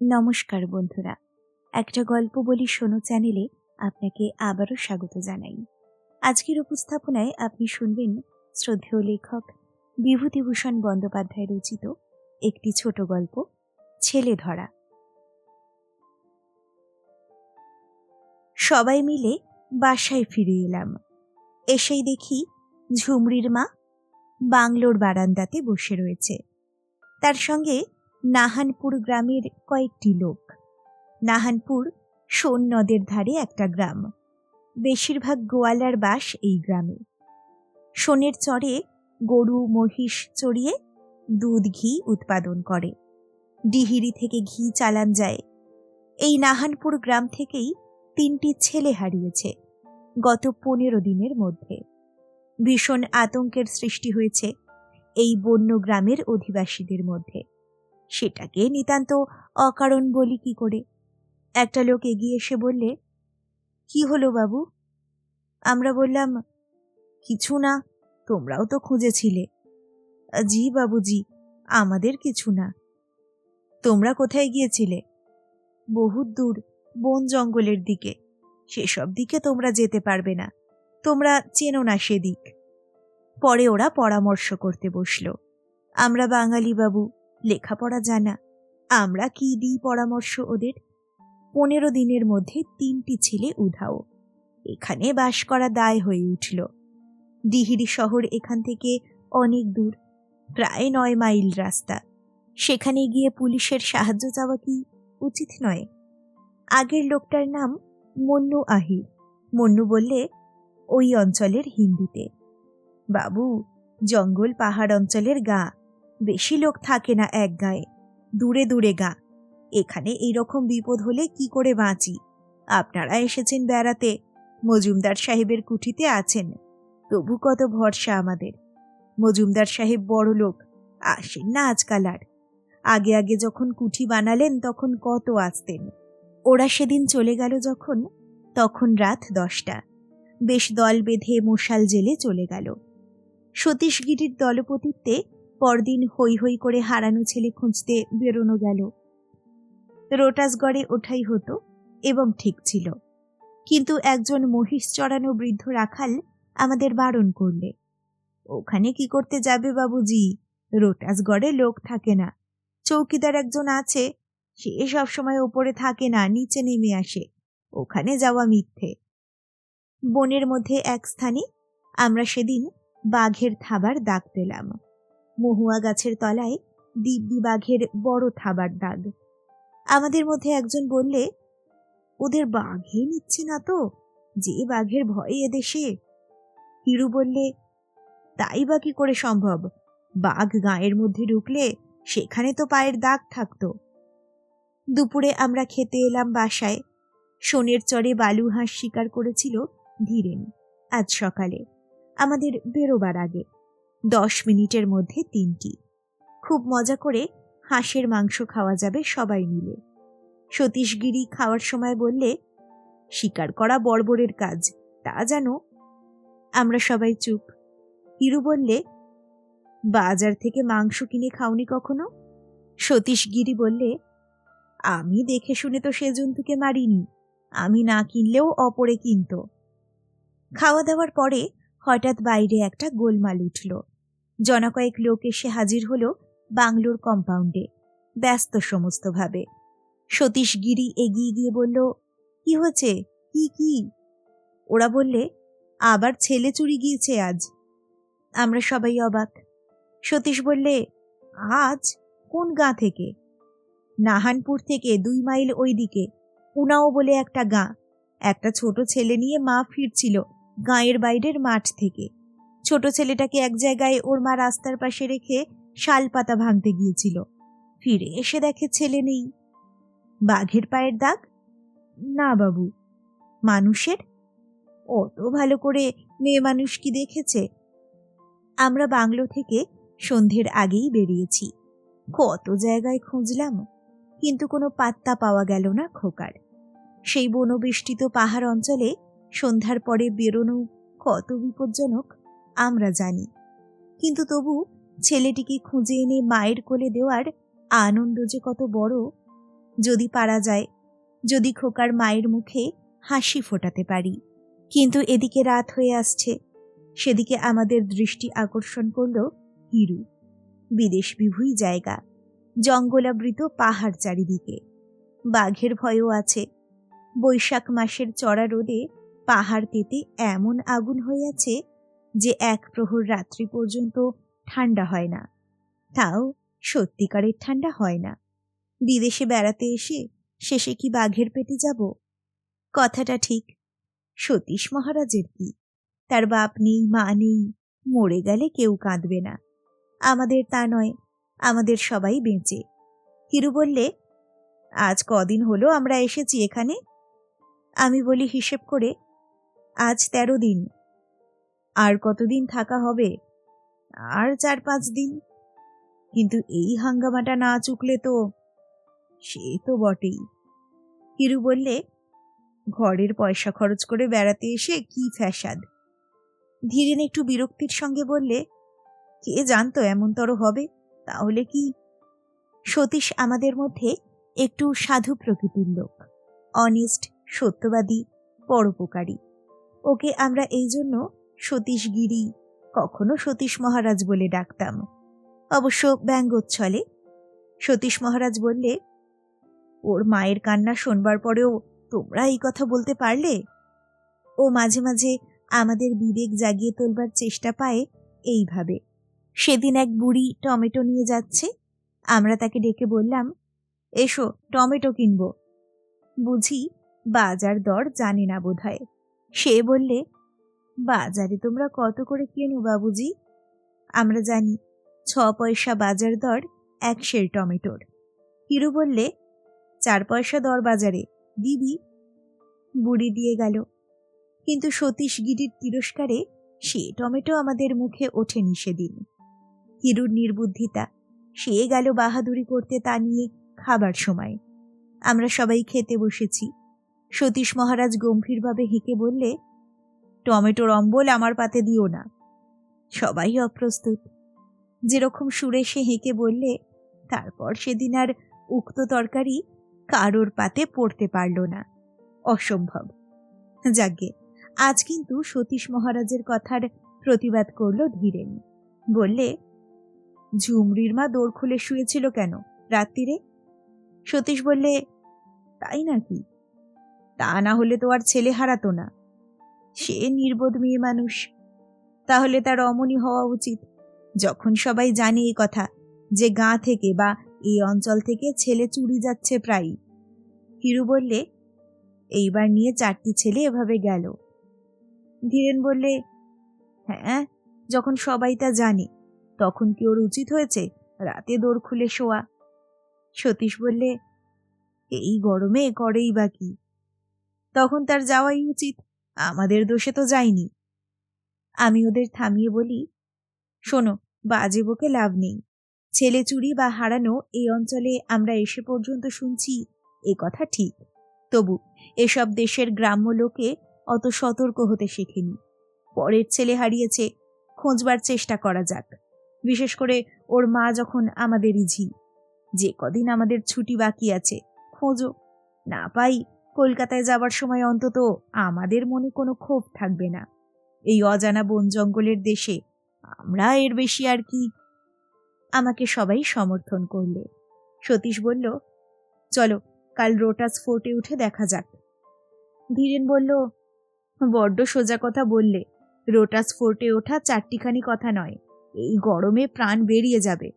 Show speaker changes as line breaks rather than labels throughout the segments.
নমস্কার বন্ধুরা। একটা গল্প বলি শোনো চ্যানেলে আপনাকে আবারও স্বাগত জানাই। আজকের উপস্থাপনায় আপনি শুনবেন শ্রদ্ধেয় লেখক বিভূতিভূষণ বন্দ্যোপাধ্যায় রচিত একটি ছোট গল্প, ছেলে ধরা। সবাই মিলে বাসায় ফিরে এলাম। এসেই দেখি ঝুমরির মা বাংলোর বারান্দাতে বসে রয়েছে। তার সঙ্গে নাহানপুর গ্রামের কয়েকটি লোক। নাহানপুর সোন নদের ধারে একটা গ্রাম। বেশিরভাগ গোয়ালার বাস এই গ্রামে। সোনের চরে গরু, মহিষ চড়িয়ে দুধ, ঘি উৎপাদন করে। ডিহিরি থেকে ঘি চালান যায়। এই নাহানপুর গ্রাম থেকেই তিনটি ছেলে হারিয়েছে গত পনেরো দিনের মধ্যে। ভীষণ আতঙ্কের সৃষ্টি হয়েছে এই বন্য গ্রামের অধিবাসীদের মধ্যে। সেটাকে নিতান্ত অকারণ বলি কি করে? একটা লোক এগিয়ে এসে বললে, কি হলো বাবু? আমরা বললাম, কিছু না, তোমরাও তো খুঁজেছিলে। জি বাবুজি, আমাদের কিছু না। তোমরা কোথায় গিয়েছিলে? বহুত দূর, বন জঙ্গলের দিকে। সেসব দিকে তোমরা যেতে পারবে না। তোমরা চেনো না সেদিক। পরে ওরা পরামর্শ করতে বসল। আমরা বাঙালি বাবু লেখাপড়া জানা। আমরা কি দিই পরামর্শ ওদের? পনেরো দিনের মধ্যে তিনটি ছেলে উধাও। এখানে বাস করা দায় হয়ে উঠল। ডিহিরি শহর এখান থেকে অনেক দূর, প্রায় নয় মাইল রাস্তা। সেখানে গিয়ে পুলিশের সাহায্য চাওয়া কি উচিত নয়? আগের লোকটার নাম মন্নু আহির। মন্নু বললে, ওই অঞ্চলের হিন্দিতে। বাবু, জঙ্গল পাহাড় অঞ্চলের গা। বেশি লোক থাকে না এক গায়ে। দূরে দূরে গা। এখানে এইরকম বিপদ হলে কি করে বাঁচি? আপনারা এসেছেন বেড়াতে। মজুমদার সাহেবের কুঠিতে আছেন। তবু কত ভরসা আমাদের। মজুমদার সাহেব বড় লোক। আসেন না আজকাল আর। আগে আগে যখন কুঠি বানালেন তখন কত আসতেন। ওরা সেদিন চলে গেল যখন, তখন রাত দশটা। বেশ দল বেঁধে মশাল জেলে চলে গেল। সতীশগিরির দলপতিত্বে পরদিন হৈ হৈ করে হারানো ছেলে খুঁজতে বেরোনো গেল। রোটাসগড়ে ওঠাই হতো এবং ঠিক ছিল। কিন্তু একজন মহিষ চড়ানো বৃদ্ধ রাখাল আমাদের বারণ করলে। ওখানে কি করতে যাবে বাবুজি? রোটাসগড়ে লোক থাকে না। চৌকিদার একজন আছে, সে সবসময় ওপরে থাকে না, নিচে নেমে আসে। ওখানে যাওয়া মিথ্যে। বনের মধ্যে এক স্থানে আমরা সেদিন বাঘের থাবার দাগ পেলাম। মহুয়া গাছের তলায় দিব্যি বাঘের বড় থাবার দাগ। আমাদের মধ্যে একজন বললে, ওদের বাঘে নিচ্ছে না তো, যে বাঘের ভয়ে এদেশে? হিরু বললে, তাই বা কি করে সম্ভব? বাঘ গাঁয়ের মধ্যে ঢুকলে সেখানে তো পায়ের দাগ থাকতো। দুপুরে আমরা খেতে এলাম বাসায়। সোনের চরে বালু হাঁস শিকার করেছিল ধীরেন আজ সকালে। আমাদের বেরোবার আগে। দশ মিনিটের মধ্যে তিনটি। খুব মজা করে হাঁসের মাংস খাওয়া যাবে সবাই মিলে। সতীশগিরি খাওয়ার সময় বললে, শিকার করা বর্বরের কাজ, তা জানো? আমরা সবাই চুপ। হিরু বললে, বাজার থেকে মাংস কিনে খাওনি কখনো? সতীশগিরি বললে, আমি দেখে শুনে তো সে জন্তুকে মারিনি, আমি না কিনলেও অপরে কিনত। খাওয়া দাওয়ার পরে হঠাৎ বাইরে একটা গোলমাল উঠল। জনকয়েক লোক এসে হাজির হলো বাংলোর কম্পাউন্ডে ব্যস্ত সমস্তভাবে। সতীশ গিরি এগিয়ে গিয়ে বলল, কি হয়েছে? কি কি? ওরা বললে, আবার ছেলে চুরি গিয়েছে আজ। আমরা সবাই অবাক। সতীশ বললে, আজ? কোন গাঁ থেকে? নাহানপুর থেকে, দুই মাইল ওই দিকে উনাও বলে একটা গাঁ। একটা ছোট ছেলে নিয়ে মা ফিরছিল, গাঁয়ের বাইরের মাঠ থেকে। ছোট ছেলেটাকে এক জায়গায় ওর মা রাস্তার পাশে রেখে শাল পাতা ভাঙতে গিয়েছিল। ফিরে এসে দেখে ছেলে নেই। বাঘের পায়ের দাগ? না বাবু। মানুষের? অত ভালো করে মেয়ে মানুষ কি দেখেছে? আমরা বাংলো থেকে সন্ধ্যের আগেই বেরিয়েছি। কত জায়গায় খুঁজলাম, কিন্তু কোনো পাত্তা পাওয়া গেল না খোকার। সেই বনবেষ্টিত পাহাড় অঞ্চলে সন্ধ্যার পরে বেরোনো কত বিপজ্জনক? আমরা জানি। কিন্তু তবু ছেলেটিকে খুঁজে এনে মায়ের কোলে দেওয়ার আনন্দ যে কত বড়, যদি পারা যায়, যদি খোকার মায়ের মুখে হাসি ফোটাতে পারি। কিন্তু এদিকে রাত হয়ে আসছে, সেদিকে আমাদের দৃষ্টি আকর্ষণ করল হিরু। বিদেশ বিভুই জায়গা, জঙ্গলাবৃত পাহাড় চারিদিকে। বাঘের ভয়ও আছে, বৈশাখ মাসের চড়া রোদে পাহাড় তেতে এমন আগুন আছে যে এক প্রহর রাত্রি পর্যন্ত ঠান্ডা হয় না। তাও সত্যিকারের ঠান্ডা হয় না। বিদেশে বেড়াতে এসে শেষে কি বাঘের পেটে যাব? কথাটা ঠিক সতীশ মহারাজের কি? তার বাপ নেই, মা নেই, মরে গেলে কেউ কাঁদবে না। আমাদের তা নয়, আমাদের সবাই বেঁচে। হিরু বললে, আজ কদিন হলো আমরা এসেছি এখানে? আমি বলি, হিসেব করে, আজ তেরো দিন। আর কতদিন থাকা হবে? আর চার পাঁচ দিন। কিন্তু এই হাঙ্গামাটা না চুকলে তো সে তো বটেই। হিরু বললে, ঘরের পয়সা খরচ করে বেড়াতে এসে কি ফ্যাসাদ? ধীরেন একটু বিরক্তির সঙ্গে বললে, কে জানতো এমনতর হবে? তাহলে কি সতীশ আমাদের মধ্যে একটু সাধু প্রকৃতির লোক। অনেস্ট সত্যবাদী, পরোপকারী। ওকে আমরা এই জন্য সতীশগিরি, কখনো সতীশ মহারাজ বলে ডাকতাম। অবশ্য ব্যঙ্গোচ্ছলে। সতীশ মহারাজ বললে, ওর মায়ের কান্না শোনবার পরেও তোমরা এই কথা বলতে পারলে? ও মাঝে মাঝে আমাদের বিবেক জাগিয়ে তোলবার চেষ্টা পায় এইভাবে। সেদিন এক বুড়ি টমেটো নিয়ে যাচ্ছে। আমরা তাকে ডেকে বললাম, এসো, টমেটো কিনব। বুঝি বাজার দর জানে না বোধহয়। সে বললে বাজারে তোমরা কত করে কেনো বাবুজি? আমরা জানি ছ পয়সা বাজার দর এক সের টমেটোর। হিরু বললে, চার পয়সা দর বাজারে দিবি বুড়ি দিয়ে গেল, কিন্তু সতীশ গিরির তিরস্কারে সে টমেটো আমাদের মুখে ওঠে ওঠেনি সেদিন। হিরুর নির্বুদ্ধিতা, সে গেল বাহাদুরি করতে তা নিয়ে খাবার সময়। আমরা সবাই খেতে বসেছি। সতীশ মহারাজ গম্ভীরভাবে হেঁকে বললে টমেটোর অম্বল আমার পাতে দিও না। সবাই অপ্রস্তুত। যেরকম সুরে সে হেঁকে বললে, তারপর সেদিন আর উক্ত তরকারি কারোর পাতে পড়তে পারল না। অসম্ভব। যাজ্ঞে আজ কিন্তু সতীশ মহারাজের কথার প্রতিবাদ করল ধীরেন। বললে, ঝুমরির মা দৌড় খুলে শুয়েছিল কেন রাত্রিরে সতীশ বললে, তাই নাকি? তা না হলে তো আর ছেলে হারাতো না। সে নির্বোধ মেয়ে মানুষ। তাহলে তার অমনি হওয়া উচিত। যখন সবাই জানে এই কথা, যে গাঁ থেকে বা এই অঞ্চল থেকে ছেলে চুরি যাচ্ছে প্রায়ই। হিরু বললে, এইবার নিয়ে চারটি ছেলে এভাবে গেল। ধীরেন বললে হ্যাঁ যখন সবাই তা জানে, তখন কি ওর উচিত হয়েছে রাতে দৌড় খুলে শোয়া? সতীশ বললে, এই গরমে করেই বা কি? তখন তার যাওয়াই উচিত। আমাদের দোষে তো যায়নি। আমি ওদের থামিয়ে বলি, শোনো, বাজে বকে লাভ নেই। ছেলে চুরি বা হারানো এই অঞ্চলে আমরা এসে পর্যন্ত শুনছি, এ কথা ঠিক। তবু এসব দেশের গ্রাম্য লোকে অত সতর্ক হতে শেখেনি। পরের ছেলে হারিয়েছে, খোঁজবার চেষ্টা করা যাক। বিশেষ করে ওর মা যখন আমাদেরই ঝি। যে কদিন আমাদের ছুটি বাকি আছে, খোঁজো। না পাই কলকাতায় যাবার সময় অন্তত আমাদের মনে কোনো ক্ষোভ থাকবে না। এই অজানা বন জঙ্গলের দেশে আমরা এর বেশি আর কি। আমাকে সবাই সমর্থন করলে। সতীশ বলল, চলো, কাল রোটাস ফোর্টে উঠে দেখা যাক। ধীরেন বলল, বড্ড সোজা কথা বললে। রোটাস ফোর্টে ওঠা চারটিখানি কথা নয়। এই গরমে প্রাণ বেরিয়ে যাবে।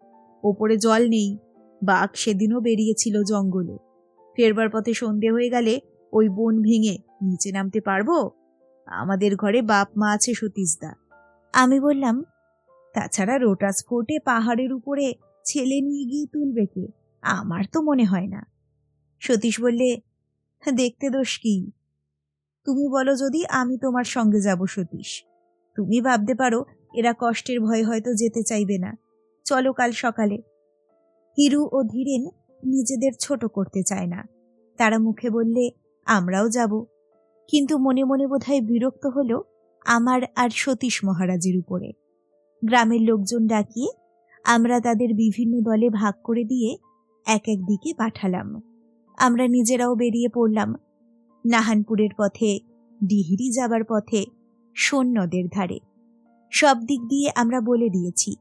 ওপরে জল নেই। বাঘ সেদিনও বেরিয়েছিল জঙ্গলে। ফেরবার পথে সন্ধে হয়ে গেলে ওই বন ভেঙে নিচে নামতে পারব? আমাদের ঘরে বাপ মা আছে সতীশদা। আমি বললাম, তাছাড়া রোটাস ফোর্টে পাহাড়ের উপরে ছেলে নিয়ে গিয়ে তুলবে কে? আমার তো মনে হয় না। সতীশ বললে, দেখতে দোষ কি? তুমি বলো যদি আমি তোমার সঙ্গে যাব সতীশ। তুমি ভাবতে পারো, এরা কষ্টের ভয় হয়তো যেতে চাইবে না। চলো কাল সকালে। হিরু ও ধীরেন নিজেদের ছোট করতে চায় না। তারা মুখে বললে, আমরাও যাব। কিন্তু মনে মনে বোধহয় বিরক্ত হলো আমার আর সতীশ মহারাজের উপরে। গ্রামের লোকজন ডাকিয়ে আমরা তাদের বিভিন্ন দলে ভাগ করে দিয়ে এক এক দিকে পাঠালাম। আমরা নিজেরাও বেরিয়ে পড়লাম। নাহানপুরের পথে, ডিহিরি যাবার পথে, সৈন্যদের ধারে। সব দিক দিয়ে আমরা বলে দিয়েছি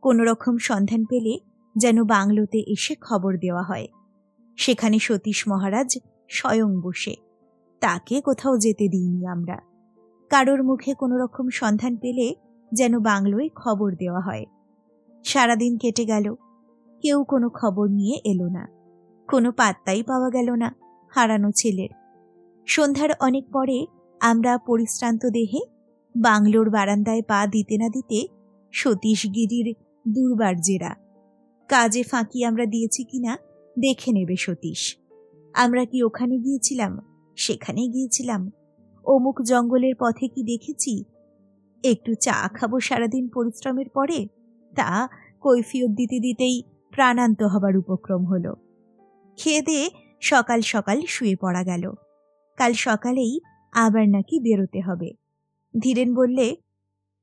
কোনো রকম সন্ধান পেলে যেন বাংলোতে এসে খবর দেওয়া হয়। সেখানে সতীশ মহারাজ স্বয়ং বসে। তাকে কোথাও যেতে দিইনি আমরা। কারোর মুখে কোনো রকম সন্ধান পেলে যেন বাংলোয় খবর দেওয়া হয়। সারাদিন কেটে গেল। কেউ কোনো খবর নিয়ে এলো না। কোনো পাত্তাই পাওয়া গেল না হারানো ছেলের। সন্ধ্যার অনেক পরে আমরা পরিশ্রান্ত দেহে বাংলোর বারান্দায় পা দিতে না দিতে সতীশগিরির দুর্বার জেরা কাজে ফাঁকি আমরা দিয়েছি কিনা দেখে নেবে সতীশ। আমরা কি ওখানে গিয়েছিলাম? সেখানে গিয়েছিলাম। অমুক জঙ্গলের পথে কি দেখেছি? একটু চা খাব সারাদিন পরিশ্রমের পরে? তা কৈফিয়ত দিতে দিতেই প্রাণান্ত হবার উপক্রম হলো। খেয়ে সকাল সকাল শুয়ে পড়া গেল। কাল সকালেই আবার নাকি বেরোতে হবে। ধীরেন বললে,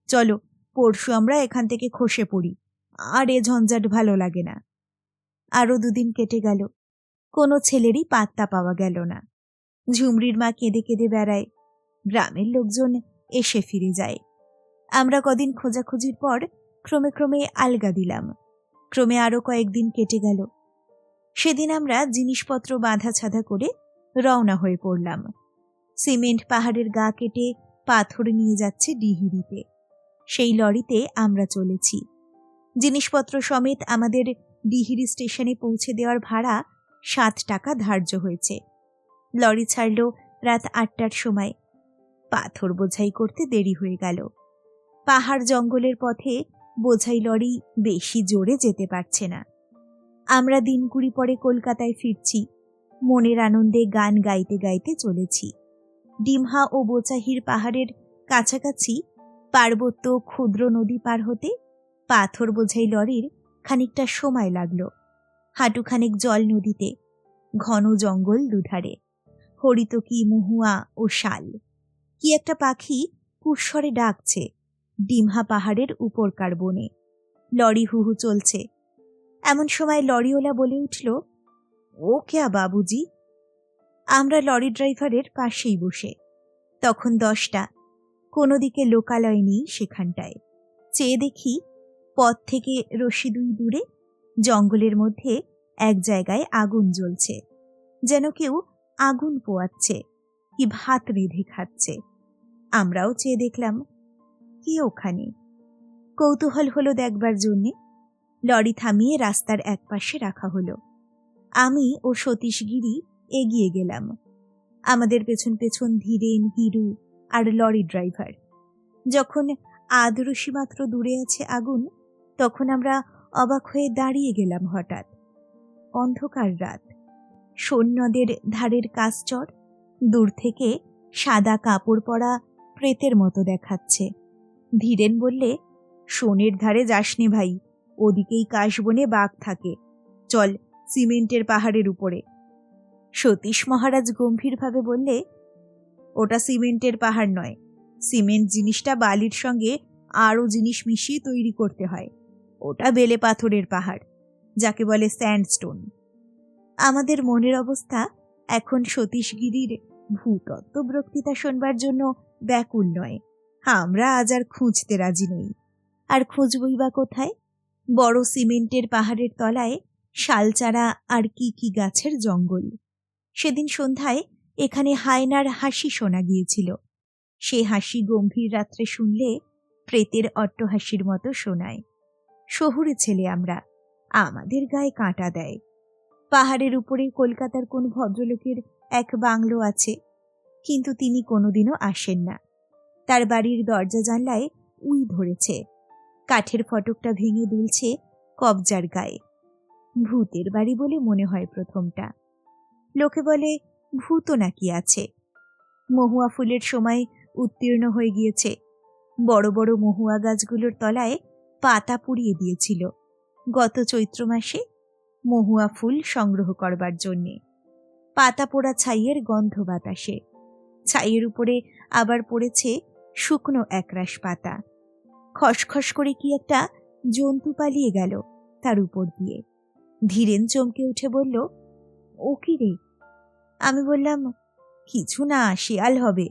চলো, পরশু আমরা এখান থেকে খসে পড়ি। আর এ ঝঞ্ঝাট ভালো লাগে না। আরও দুদিন কেটে গেল। কোনো ছেলেরই পাত্তা পাওয়া গেল না। ঝুমরির মা কেঁদে কেঁদে বেড়ায়। গ্রামের লোকজন এসে ফিরে যায়। আমরা কদিন খোঁজাখুঁজির পর ক্রমে ক্রমে আলগা দিলাম। ক্রমে আরও কয়েকদিন কেটে গেল। সেদিন আমরা জিনিসপত্র বাঁধা ছাধা করে রওনা হয়ে পড়লাম। সিমেন্ট পাহাড়ের গা কেটে পাথর নিয়ে যাচ্ছে ডিহিরিতে সেই লরিতে আমরা চলেছি। জিনিসপত্র সমেত আমাদের ডিহিরি স্টেশনে পৌঁছে দেওয়ার ভাড়া সাত টাকা ধার্য হয়েছে। লরি ছাড়ল রাত আটটার সময়। পাথর বোঝাই করতে দেরি হয়ে গেল। পাহাড় জঙ্গলের পথে বোঝাই লরি বেশি জোরে যেতে পারছে না। আমরা দিন কুড়ি পরে কলকাতায় ফিরছি। মনের আনন্দে গান গাইতে গাইতে চলেছি। ডিমহা ও বোচাহির পাহাড়ের কাছাকাছি পার্বত্য ক্ষুদ্র নদী পার হতে পাথর বোঝাই লরির খানিকটা সময় লাগল। হাঁটুখানেক জল নদীতে, ঘন জঙ্গল দুধারে হরিতকি মহুয়া ও শাল। কি একটা পাখি কুস্বরে ডাকছে, ডিমহা পাহাড়ের উপরকার বনে। লরি হুহু চলছে। এমন সময় লরিওলা বলে উঠল ও কেয়া বাবুজি। আমরা লরি ড্রাইভারের পাশেই বসে। তখন দশটা। কোনো দিকে লোকালয় নেই সেখানটায়। চেয়ে দেখি পথ থেকে রশি দুই দূরে, জঙ্গলের মধ্যে এক জায়গায় আগুন জ্বলছে, যেন কেউ আগুন পোয়াচ্ছে, কি ভাত রেঁধে খাচ্ছে। আমরাও চেয়ে দেখলাম, কি ওখানে? কৌতূহল হলো দেখবার জন্যে। লরি থামিয়ে রাস্তার একপাশে রাখা হলো। আমি ও সতীশগিরি এগিয়ে গেলাম। আমাদের পেছন পেছন ধীরেন, হিরু আর লরি ড্রাইভার। যখন আদরসী মাত্র দূরে আছে আগুন তখন আমরা অবাক হয়ে দাঁড়িয়ে গেলাম হঠাৎ। অন্ধকার রাত। সৈন্যদের ধারের কাজচর দূর থেকে সাদা কাপড় পরা প্রেতের মতো দেখাচ্ছে। ধীরেন বললে, সোনের ধারে যাসনি ভাই, ওদিকেই কাশবনে বাঘ থাকে। চল সিমেন্টের পাহাড়ের উপরে। সতীশ মহারাজ গম্ভীরভাবে বললে, ওটা সিমেন্টের পাহাড় নয়। সিমেন্ট জিনিসটা বালির সঙ্গে আরও জিনিস মিশিয়ে তৈরি করতে হয়। ওটা বেলে পাথরের পাহাড়, যাকে বলে স্যান্ডস্টোন। আমাদের মনের অবস্থা এখন সতীশগিরির ভূতত্ত্ব বক্তৃতা শোনবার জন্য ব্যাকুল নয়। আমরা আজ আর খুঁজতে রাজি নই। আর খুঁজবই বা কোথায়? বড় সিমেন্টের পাহাড়ের তলায় শালচারা আর কি কি গাছের জঙ্গল। সেদিন সন্ধ্যায় এখানে হায়নার হাসি শোনা গিয়েছিল। সে হাসি গম্ভীর রাত্রে শুনলে প্রেতের অট্টহাসির মতো শোনায়। শহুরে ছেলে আমরা। আমাদের গায়ে কাঁটা দেয়। পাহাড়ের উপরে কলকাতার কোন ভদ্রলোকের এক বাংলো আছে, কিন্তু তিনি কোনোদিনও আসেন না। তার বাড়ির দরজা জানলায় উই ধরেছে। কাঠের ফটকটা ভেঙে দুলছে কবজার গায়ে। ভূতের বাড়ি বলে মনে হয় প্রথমটা। লোকে বলে, ভূত নাকি আছে? মহুয়া ফুলের সময় উত্তীর্ণ হয়ে গিয়েছে। বড় বড় মহুয়া গাছগুলোর তলায় পাতা পুড়িয়ে দিয়েছিল। গত চৈত্র মাসে মহুয়া ফুল সংগ্রহ করবার জন্যে। পাতা পোড়া ছাইয়ের গন্ধ বাতাসে। ছাইয়ের উপরে আবার পড়েছে শুকনো একরাশ পাতা। খসখস করে কি একটা জন্তু পালিয়ে গেল তার উপর দিয়ে। ধীরেন চমকে উঠে বলল, ও কি রে? আমি বললাম, কিছু না, শিয়াল হবে।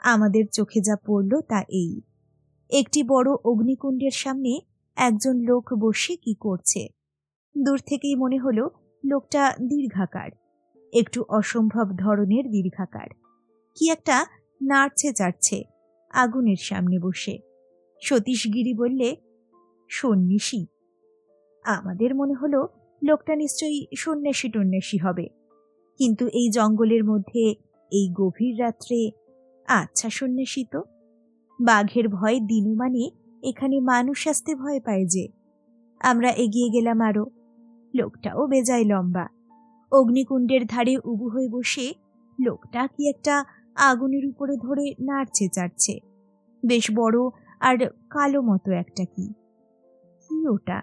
আমাদের চোখে যা পড়ল তা এই। একটি বড় অগ্নিকুণ্ডের সামনে একজন লোক বসে কি করছে। দূর থেকেই মনে হলো লোকটা দীর্ঘাকার, একটু অসম্ভব ধরনের দীর্ঘাকার। কি একটা নাড়ছে চাড়ছে আগুনের সামনে বসে। সতীশগিরি বললে, সন্ন্যাসী, আমাদের মনে হলো লোকটা নিশ্চয়ই সন্ন্যাসী টন্যাসী হবে। কিন্তু এই জঙ্গলের মধ্যে এই গভীর রাত্রে আচ্ছা সন্ন্যাসী তো? বাঘের ভয় দিনু মানে এখানে মানুষ আসতে ভয় পায় যে। আমরা এগিয়ে গেলাম আরও। লোকটাও বেজায় লম্বা। অগ্নিকুণ্ডের ধারে উবু হয়ে বসে লোকটা কি একটা আগুনের উপরে ধরে নাড়ছে চাড়ছে। বেশ বড় আর কালো মতো একটা কি। কি ওটা?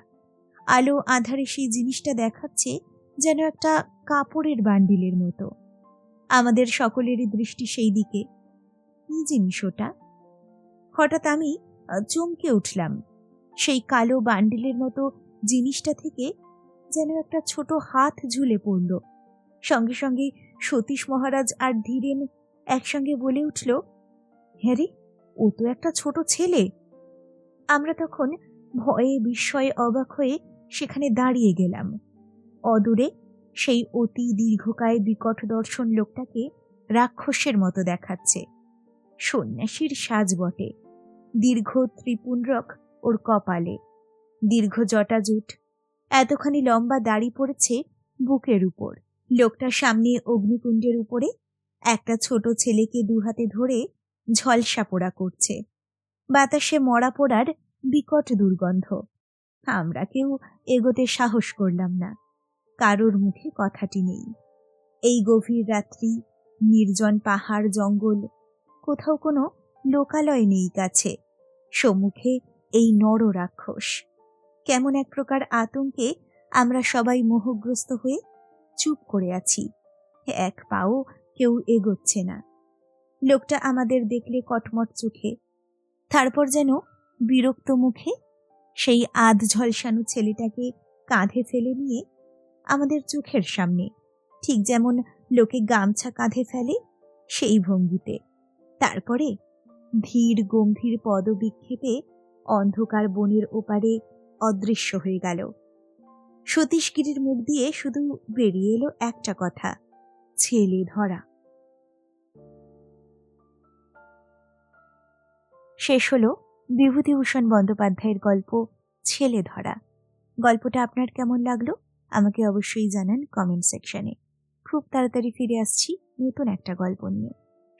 আলো আধারে সেই জিনিসটা দেখাচ্ছে যেন একটা কাপড়ের বান্ডিলের মতো। আমাদের সকলেরই দৃষ্টি সেই দিকে। কি জিনিস ওটা? হঠাৎ আমি চমকে উঠলাম। সেই কালো বান্ডিলের মতো জিনিসটা থেকে যেন একটা ছোট হাত ঝুলে পড়ল। সঙ্গে সঙ্গে সতীশ মহারাজ আর ধীরেন একসঙ্গে বলে উঠল হ্যাঁ রে, ও তো একটা ছোট ছেলে। আমরা তখন ভয়ে বিস্ময়ে অবাক হয়ে সেখানে দাঁড়িয়ে গেলাম। অদূরে সেই অতি দীর্ঘকায় বিকট দর্শন লোকটাকে রাক্ষসের মতো দেখাচ্ছে। সন্ন্যাসীর সাজ বটে। দীর্ঘ ত্রিপুণ্ডরক ওর কপালে। দীর্ঘ জটাজুট। এতখানি লম্বা দাড়ি পড়েছে বুকের উপর। লোকটার সামনে অগ্নিকুণ্ডের উপরে একটা ছোট ছেলেকে দুহাতে ধরে ঝলসা পোড়া করছে। বাতাসে মরা পোড়ার বিকট দুর্গন্ধ। আমরা কেউ এগোতে সাহস করলাম না। কারোর মুখে কথাটি নেই। এই গভীর রাত্রি, নির্জন পাহাড়, জঙ্গল, কোথাও কোনো লোকালয় নেই কাছে। সম্মুখে এই নর রাক্ষস। কেমন এক প্রকার আতঙ্কে আমরা সবাই মোহগ্রস্ত হয়ে চুপ করে আছি। এক পাও কেউ এগোচ্ছে না। লোকটা আমাদের দেখলে কটমট চোখে। তারপর যেন বিরক্ত মুখে সেই আধ ঝলসানো ছেলেটাকে কাঁধে ফেলে নিয়ে আমাদের চোখের সামনে, ঠিক যেমন লোকে গামছা কাঁধে ফেলে সেই ভঙ্গিতে। তারপরে ধীর গম্ভীর পদবিক্ষেপে অন্ধকার বনের ওপারে অদৃশ্য হয়ে গেল। সতীশগিরির মুখ দিয়ে শুধু বেরিয়ে এলো একটা কথা, ছেলে ধরা। শেষ হলো বিভূতিভূষণ বন্দ্যোপাধ্যায়ের গল্প, ছেলে ধরা। গল্পটা আপনার কেমন লাগল? আমাকে অবশ্যই জানান কমেন্ট সেকশনে। খুব তাড়াতাড়ি ফিরে আসছি নতুন একটা গল্প নিয়ে।